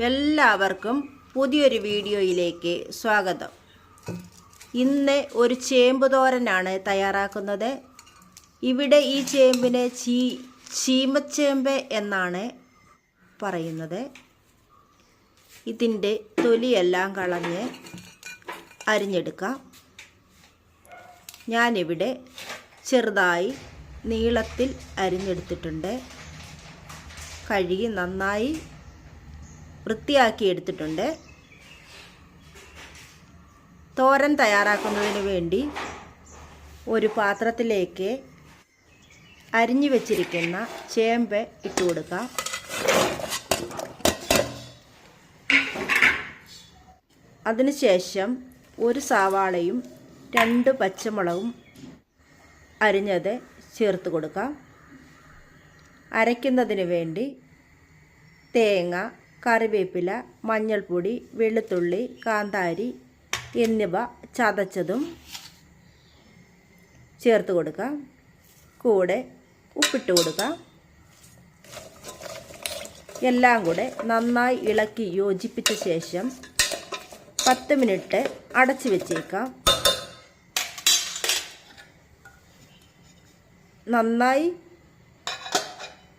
എല്ലാവർക്കും പുതിയൊരു വീഡിയോയിലേക്ക് സ്വാഗതം. ഇന്ന് ഒരു ചേമ്പ് തോരനാണ് തയ്യാറാക്കുന്നത്. ഇവിടെ ഈ ചേമ്പിനെ ചീ ചീമച്ചേമ്പ് എന്നാണ് പറയുന്നത്. ഇതിന്റെ തൊലിയെല്ലാം കളഞ്ഞ് അരിഞ്ഞെടുക്കാം. ഞാനിവിടെ ചെറുതായി നീളത്തിൽ അരിഞ്ഞെടുത്തിട്ടുണ്ട്. കഴുകി നന്നായി വൃത്തിയാക്കി എടുത്തിട്ടുണ്ട്. തോരൻ തയ്യാറാക്കുന്നതിന് വേണ്ടി ഒരു പാത്രത്തിലേക്ക് അരിഞ്ഞു വെച്ചിരിക്കുന്ന ചേമ്പ് ഇട്ട് കൊടുക്കാം. അതിനുശേഷം ഒരു സവാളയും രണ്ട് പച്ചമുളകും അരിഞ്ഞത് ചേർത്ത് കൊടുക്കാം. അരയ്ക്കുന്നതിന് വേണ്ടി തേങ്ങ കറിവേപ്പില മഞ്ഞൾപ്പൊടി വെളുത്തുള്ളി കാന്താരി എന്നിവ ചതച്ചതും ചേർത്ത് കൊടുക്കുക. കൂടെ ഉപ്പിട്ട് കൊടുക്കാം എല്ലാം കൂടെ നന്നായി ഇളക്കി യോജിപ്പിച്ച ശേഷം പത്ത് മിനിറ്റ് അടച്ചു വെച്ചേക്കാം. നന്നായി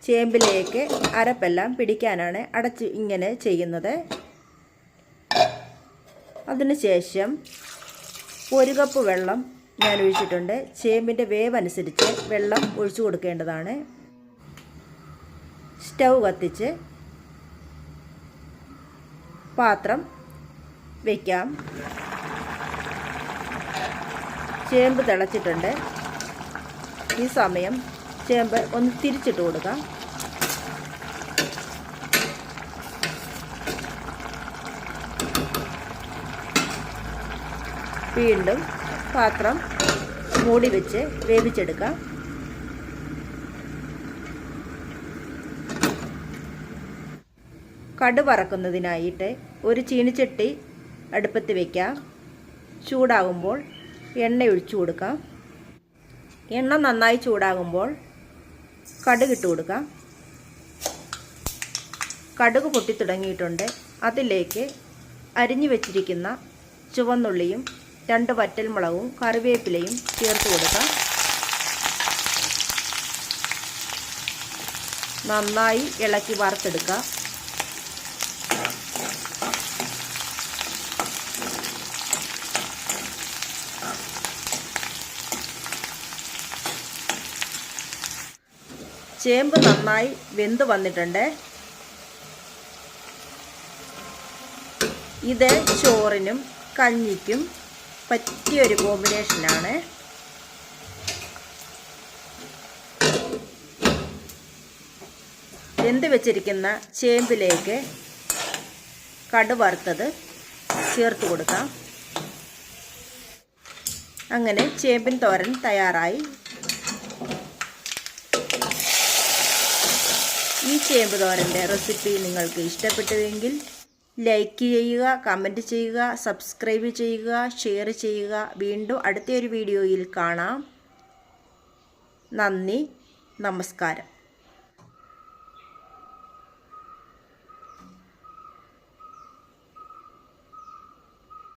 ചേമ്പിലേക്ക് അരപ്പെല്ലാം പിടിക്കാനാണ് അടച്ച് ഇങ്ങനെ ചെയ്യുന്നത്. അതിനുശേഷം ഒരു കപ്പ് വെള്ളം ഞാൻ ഒഴിച്ചിട്ടുണ്ട്. ചേമ്പിന്റെ വേവ് അനുസരിച്ച് വെള്ളം ഒഴിച്ചു കൊടുക്കേണ്ടതാണ്. സ്റ്റൗ കത്തിച്ച് പാത്രം വയ്ക്കാം ചേമ്പ് തിളച്ചിട്ടുണ്ട്. ഈ സമയം ചേമ്പ് ഒന്ന് തിരിച്ചിട്ട് കൊടുക്കാം. വീണ്ടും പാത്രം മൂടി വെച്ച് വേവിച്ചെടുക്കാം. കടുവറക്കുന്നതിനായിട്ട് ഒരു ചീനിച്ചട്ടി അടുപ്പത്ത് വയ്ക്കാം ചൂടാകുമ്പോൾ എണ്ണ ഒഴിച്ചു കൊടുക്കാം. എണ്ണ നന്നായി ചൂടാകുമ്പോൾ കടുക് ഇട്ട് കൊടുക്കാം. കടുക് പൊട്ടി തുടങ്ങിയിട്ടുണ്ട് അതിലേക്ക് അരിഞ്ഞു വെച്ചിരിക്കുന്ന ചുവന്നുള്ളിയും രണ്ട് വറ്റൽ മുളകും കറിവേപ്പിലയും ചേർത്ത് കൊടുക്കാം. നന്നായി ഇളക്കി വറുത്തെടുക്കുക ചേമ്പ് നന്നായി വെന്ത് വന്നിട്ടുണ്ട്. ഇത് ചോറിനും കഞ്ഞിക്കും പറ്റിയൊരു കോമ്പിനേഷനാണ്. വെന്ത് വെച്ചിരിക്കുന്ന ചേമ്പിലേക്ക് കടുവറുത്തത് ചേർത്ത് കൊടുക്കാം. അങ്ങനെ ചേമ്പിൻ തോരൻ തയ്യാറായി. ഈ ചേമ്പ് തോരന്റെ റെസിപ്പി നിങ്ങൾക്ക് ഇഷ്ടപ്പെട്ടുവെങ്കിൽ ലൈക്ക് ചെയ്യുക കമന്റ് ചെയ്യുക സബ്സ്ക്രൈബ് ചെയ്യുക ഷെയർ ചെയ്യുക. വീണ്ടും അടുത്തൊരു വീഡിയോയിൽ കാണാം. നന്ദി നമസ്കാരം.